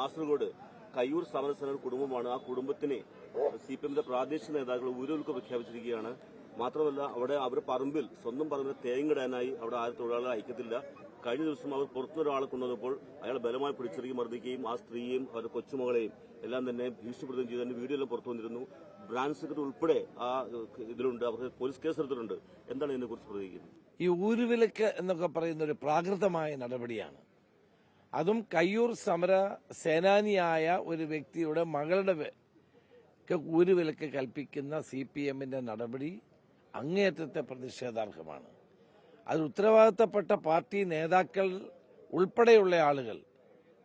കാസർഗോഡ് കയ്യൂർ സമരസേന കുടുംബമാണ്. ആ കുടുംബത്തിന് സി പി എമ്മിന്റെ പ്രാദേശിക നേതാക്കൾ ഊരൊലുക്ക് പ്രഖ്യാപിച്ചിരിക്കുകയാണ്. മാത്രമല്ല അവിടെ അവർ പറമ്പിൽ സ്വന്തം പറമ്പിൽ തേങ്ങിടാനായി അവിടെ ആരും തൊഴിലാളികളെ അയക്കത്തില്ല. കഴിഞ്ഞ ദിവസം അവർ പുറത്തുനിന്നൊരാളെ കൊണ്ടുവന്നപ്പോൾ അയാൾ ബലമായി പിടിച്ചെറിയും മർദ്ദിക്കുകയും ആ സ്ത്രീയെയും അവരുടെ കൊച്ചുമകളെയും എല്ലാം തന്നെ ഭീഷണിപ്പെടുത്തുകയും ചെയ്തതിന്റെ വീഡിയോ എല്ലാം പുറത്തു വന്നിരുന്നു. ബ്രാഞ്ച് സെക്രട്ടറി ഉൾപ്പെടെ ആ ഇതിലുണ്ട്. അവർക്ക് പോലീസ് കേസ് എടുത്തിട്ടുണ്ട് എന്താണ് ഇതിനെക്കുറിച്ച് പ്രതികരിക്കുന്നത്? ഈ ഊരുവിലക്ക് എന്നൊക്കെ പറയുന്ന ഒരു പ്രാകൃതമായ നടപടിയാണ്. അതും കയ്യൂർ സമര സേനാനിയായ ഒരു വ്യക്തിയുടെ മകളുടെ ഊരുവിലക്ക് കൽപ്പിക്കുന്ന സി പി എമ്മിന്റെ നടപടി അങ്ങേയറ്റത്തെ പ്രതിഷേധാർഹമാണ്. അത് ഉത്തരവാദിത്തപ്പെട്ട പാർട്ടി നേതാക്കൾ ഉൾപ്പെടെയുള്ള ആളുകൾ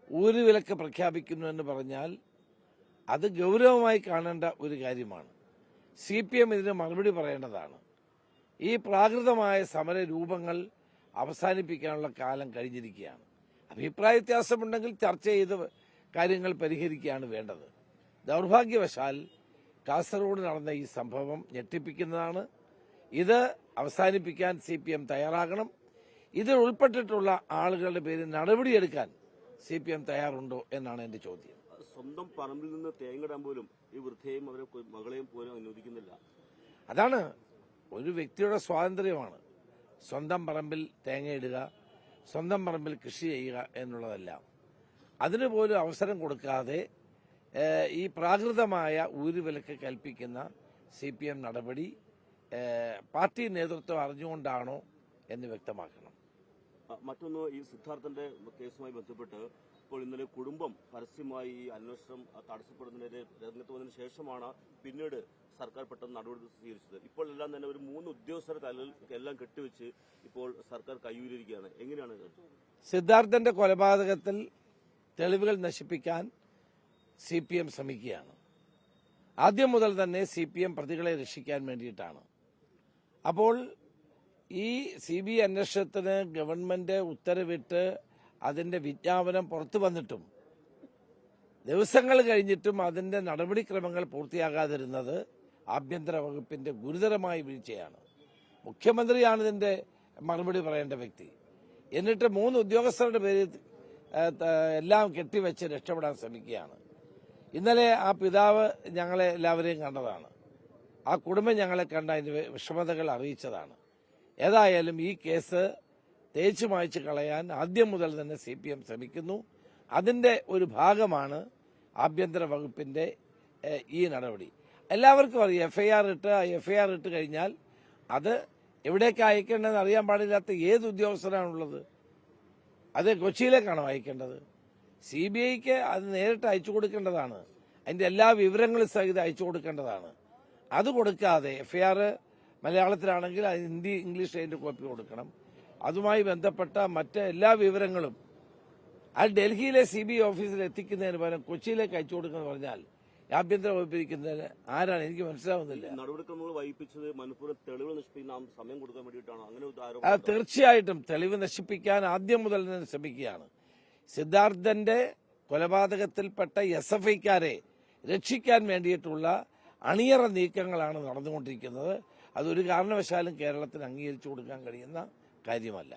ഊരുവിലക്ക് പ്രഖ്യാപിക്കുന്നു എന്ന് പറഞ്ഞാൽ അത് ഗൗരവമായി കാണേണ്ട ഒരു കാര്യമാണ്. സി പി എം ഇതിന് മറുപടി പറയേണ്ടതാണ്. ഈ പ്രാകൃതമായ സമര രൂപങ്ങൾ അവസാനിപ്പിക്കാനുള്ള കാലം കഴിഞ്ഞിരിക്കുകയാണ്. അഭിപ്രായ വ്യത്യാസമുണ്ടെങ്കിൽ ചർച്ച ചെയ്ത് കാര്യങ്ങൾ പരിഹരിക്കുകയാണ് വേണ്ടത്. ദൗർഭാഗ്യവശാൽ കാസർഗോഡ് നടന്ന ഈ സംഭവം ഞെട്ടിപ്പിക്കുന്നതാണ്. ഇത് അവസാനിപ്പിക്കാൻ സി പി എം തയ്യാറാകണം. ഇതിൽ ഉൾപ്പെട്ടിട്ടുള്ള ആളുകളുടെ പേരിൽ നടപടിയെടുക്കാൻ സി പി എം തയ്യാറുണ്ടോ എന്നാണ് എന്റെ ചോദ്യം. സ്വന്തം പറമ്പിൽ നിന്ന് തേങ്ങിടാൻ പോലും ഈ വൃദ്ധയെയും അവരെ മകളെയും പോലും അനുവദിക്കുന്നില്ല. അതാണ് ഒരു വ്യക്തിയുടെ സ്വാതന്ത്ര്യമാണ്. സ്വന്തം പറമ്പിൽ തേങ്ങയിടുക സ്വന്തം പറമ്പിൽ കൃഷി ചെയ്യുക എന്നുള്ളതല്ല. അതിന് പോലും അവസരം കൊടുക്കാതെ ഈ പ്രാകൃതമായ ഊരുവിലക്ക് കൽപ്പിക്കുന്ന സി പി എം നടപടി പാർട്ടി നേതൃത്വം അറിഞ്ഞുകൊണ്ടാണോ എന്ന് വ്യക്തമാക്കണം. മറ്റൊന്ന് ഈ സിദ്ധാർത്ഥന്റെ കേസുമായി ബന്ധപ്പെട്ട് ഇപ്പോൾ ഇന്നലെ കുടുംബം പരസ്യമായി ഈ അന്വേഷണം തടസ്സപ്പെടുന്നതിനെതിരെ രംഗത്ത് വന്നതിന് ശേഷമാണ് പിന്നീട് സർക്കാർ പെട്ടെന്ന് നടപടി സ്വീകരിച്ചത്. ഇപ്പോൾ എല്ലാം തന്നെ ഒരു മൂന്ന് ഉദ്യോഗസ്ഥരെ തലയിൽ എല്ലാം കെട്ടിവെച്ച് ഇപ്പോൾ സർക്കാർ കൈയൂരിയിരിക്കുകയാണ് എങ്ങനെയാണ്? സിദ്ധാർത്ഥന്റെ കൊലപാതകത്തിൽ തെളിവുകൾ നശിപ്പിക്കാൻ സി പി എം ശ്രമിക്കുകയാണ്. ആദ്യം മുതൽ തന്നെ സി പി എം പ്രതികളെ രക്ഷിക്കാൻ വേണ്ടിയിട്ടാണ്. അപ്പോൾ ഈ സി ബി അന്വേഷണത്തിന് ഗവൺമെന്റ് ഉത്തരവിട്ട് അതിന്റെ വിജ്ഞാപനം പുറത്തു വന്നിട്ടും ദിവസങ്ങൾ കഴിഞ്ഞിട്ടും അതിന്റെ നടപടിക്രമങ്ങൾ പൂർത്തിയാകാതിരുന്നത് ആഭ്യന്തര വകുപ്പിന്റെ ഗുരുതരമായ വീഴ്ചയാണ്. മുഖ്യമന്ത്രിയാണ് ഇതിന്റെ മറുപടി പറയേണ്ട വ്യക്തി. എന്നിട്ട് മൂന്ന് ഉദ്യോഗസ്ഥരുടെ പേരിൽ എല്ലാം കെട്ടിവെച്ച് രക്ഷപ്പെടാൻ ശ്രമിക്കുകയാണ്. ഇന്നലെ ആ പിതാവ് ഞങ്ങളെ എല്ലാവരെയും കണ്ടതാണ്. ആ കുടുംബം ഞങ്ങളെ കണ്ട അതിന്റെ വിഷമതകൾ അറിയിച്ചതാണ്. ഏതായാലും ഈ കേസ് തേച്ചു മായ്ച്ചു കളയാൻ ആദ്യം മുതൽ തന്നെ സി പി എം ശ്രമിക്കുന്നു. അതിന്റെ ഒരു ഭാഗമാണ് ആഭ്യന്തര വകുപ്പിന്റെ ഈ നടപടി. എല്ലാവർക്കും അറിയാം എഫ്ഐആർ ഇട്ട് എഫ്ഐആർ ഇട്ട് കഴിഞ്ഞാൽ അത് എവിടേക്ക് അയക്കേണ്ടതെന്ന് അറിയാൻ പാടില്ലാത്ത ഏത് ഉദ്യോഗസ്ഥരാണുള്ളത് അത് കൊച്ചിയിലേക്കാണോ അയക്കേണ്ടത്? സി ബി ഐക്ക് അത് നേരിട്ട് അയച്ചു കൊടുക്കേണ്ടതാണ്. അതിന്റെ എല്ലാ വിവരങ്ങളും സഹിതം അയച്ചു കൊടുക്കേണ്ടതാണ്. അത് കൊടുക്കാതെ എഫ്ഐആർ മലയാളത്തിലാണെങ്കിൽ അത് ഹിന്ദി ഇംഗ്ലീഷ് അതിന്റെ കോപ്പി കൊടുക്കണം. അതുമായി ബന്ധപ്പെട്ട മറ്റ് എല്ലാ വിവരങ്ങളും അത് ഡൽഹിയിലെ സി ബി ഐ ഓഫീസിൽ എത്തിക്കുന്നതിന് പകരം കൊച്ചിയിലേക്ക് അയച്ചു കൊടുക്കുന്നത് പറഞ്ഞാൽ ആഭ്യന്തര വകുപ്പിരിക്കുന്നതിന് ആരാണ് എനിക്ക് മനസ്സിലാവുന്നില്ല. നടപടിക്രമങ്ങൾ വൈകിപ്പിച്ചത് മനഃപൂർവം തെളിവ് നശിപ്പിക്കാൻ സമയം കൊടുക്കാൻ വേണ്ടിയിട്ടാണോ? അങ്ങനെ തീർച്ചയായിട്ടും തെളിവ് നശിപ്പിക്കാൻ ആദ്യം മുതൽ തന്നെ ശ്രമിക്കുകയാണ്. സിദ്ധാർത്ഥന്റെ കൊലപാതകത്തിൽപ്പെട്ട എസ് എഫ് ഐക്കാരെ രക്ഷിക്കാൻ വേണ്ടിയിട്ടുള്ള അണിയറ നീക്കങ്ങളാണ് നടന്നുകൊണ്ടിരിക്കുന്നത്. അതൊരു കാരണവശാലും കേരളത്തിന് അംഗീകരിച്ചു കൊടുക്കാൻ കഴിയുന്ന കാര്യമല്ല.